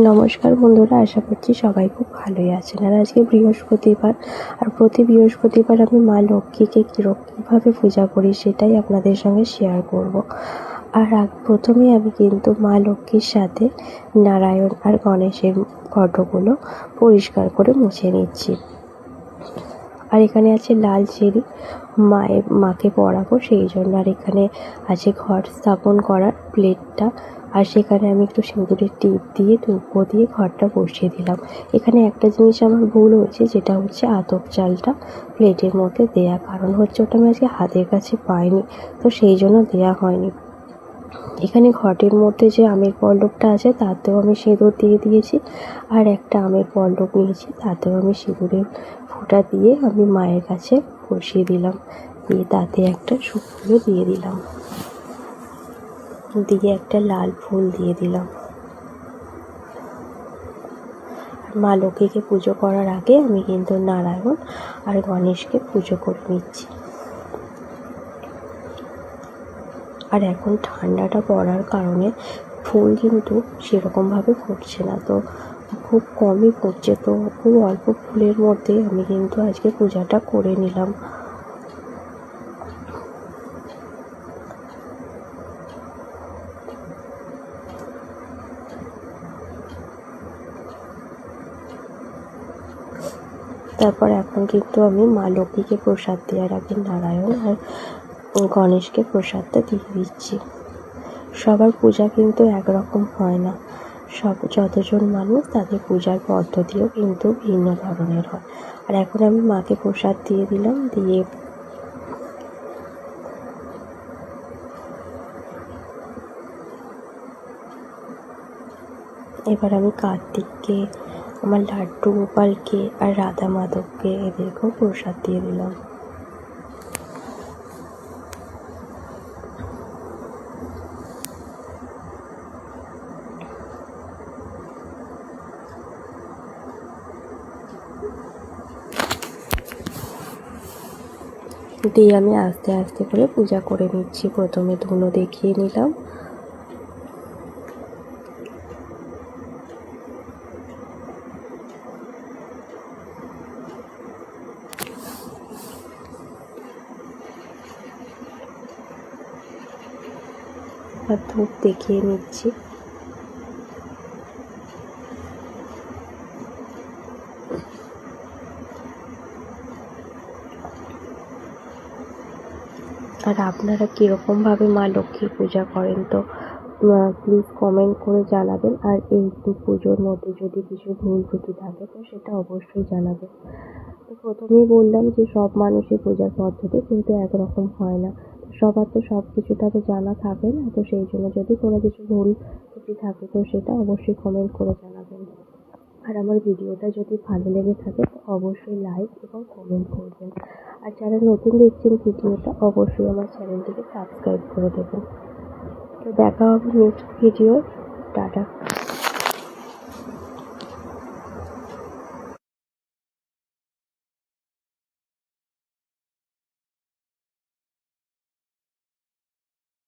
নমস্কার বন্ধুরা, আশা করছি সবাই খুব ভালোই আছেন। আর আজকে বৃহস্পতিবার, আর প্রতি বৃহস্পতিবার আমি মা লক্ষ্মীকে কীরকমভাবে পূজা করি সেটাই আপনাদের সঙ্গে শেয়ার করব। আর প্রথমেই আমি কিন্তু মা লক্ষ্মীর সাথে নারায়ণ আর গণেশের ফটোগুলো পরিষ্কার করে মুছে নিচ্ছি। আর এখানে আছে লাল চেরি মায়ের, মাকে পরাবো সেই জন্য। আর এখানে আছে ঘর স্থাপন করার প্লেটটা আর সেখানে আমি একটু সিঁদুরের টিপ দিয়ে ধূপ দিয়ে ঘরটা বসিয়ে দিলাম। এখানে একটা জিনিস আমার ভুল হয়েছে, যেটা হচ্ছে আতপ চালটা প্লেটের মধ্যে দেয়া। কারণ হচ্ছে ওটা আমি আজকে হাতের কাছে পাইনি, তো সেই জন্য দেয়া হয়নি। এখানে ঘটের মধ্যে যে আমের পল্লবটা আছে, তাতেও আমি সিঁদুর দিয়ে দিয়েছি। আর একটা আমের পল্লব নিয়েছি, তাতেও আমি সিঁদুরের ফোঁটা দিয়ে আমি মায়ের কাছে বসিয়ে দিলাম। দিয়ে তাতে একটা শুকনো দিয়ে দিলাম। দিয়ে একটা লাল ফুল দিয়ে দিলাম। মা লক্ষ্মীকে পুজো করার আগে আমি কিন্তু নারায়ণ আর গণেশকে পুজো করে নিচ্ছি। আর এখন ঠান্ডাটা পড়ার কারণে ফুল কিন্তু সেরকমভাবে ফুটছে না, তো খুব কমই ফুটছে, তো খুব অল্প ফুলের মধ্যে আমি কিন্তু আজকে পূজাটা করে নিলাম। তারপর এখন কিন্তু আমি মা লক্ষ্মীকে প্রসাদ দেওয়ার আগে নারায়ণ আর গণেশকে প্রসাদটা দিয়ে দিচ্ছি। সবার পূজা কিন্তু একরকম হয় না। সব যতজন মানুষ তাদের পূজার পদ্ধতিও কিন্তু ভিন্ন ধরনের হয়। আর এখন আমি মাকে প্রসাদ দিয়ে দিলাম, দিয়ে এবার আমি কার্তিককে আমার লাড্ডু গোপালকে আর রাধা মাধবকে এদেরকেও প্রসাদ দিয়ে দিলাম দিয়ে আমি আস্তে আস্তে করে পূজা করে নিচ্ছি। প্রথমে ধুনো দেখিয়ে নিলাম। আর ধূপ দেখিয়ে নিচ্ছি। আর আপনারা কীরকমভাবে মা লক্ষ্মীর পূজা করেন তো প্লিজ কমেন্ট করে জানাবেন। আর এই পুজোর মধ্যে যদি কিছু ভুল ত্রুটি থাকে তো সেটা অবশ্যই জানাবেন। তো প্রথমেই বললাম যে সব মানুষের পূজার পদ্ধতি কিন্তু একরকম হয় না। সবার তো সব কিছুটা তো জানা থাকে না, তো সেই জন্য যদি কোনো কিছু ভুল ত্রুটি থাকে, তো সেটা অবশ্যই কমেন্ট করে জানাবেন। আর আমার ভিডিওটা যদি ভালো লেগে থাকে, তো অবশ্যই লাইক এবং কমেন্ট করবেন। আর যারা নতুন দেখছেন ভিডিওটা, অবশ্যই আমার চ্যানেলটিকে সাবস্ক্রাইব করে দেবেন। তো দেখা হবে নেক্সট ভিডিও টাটা।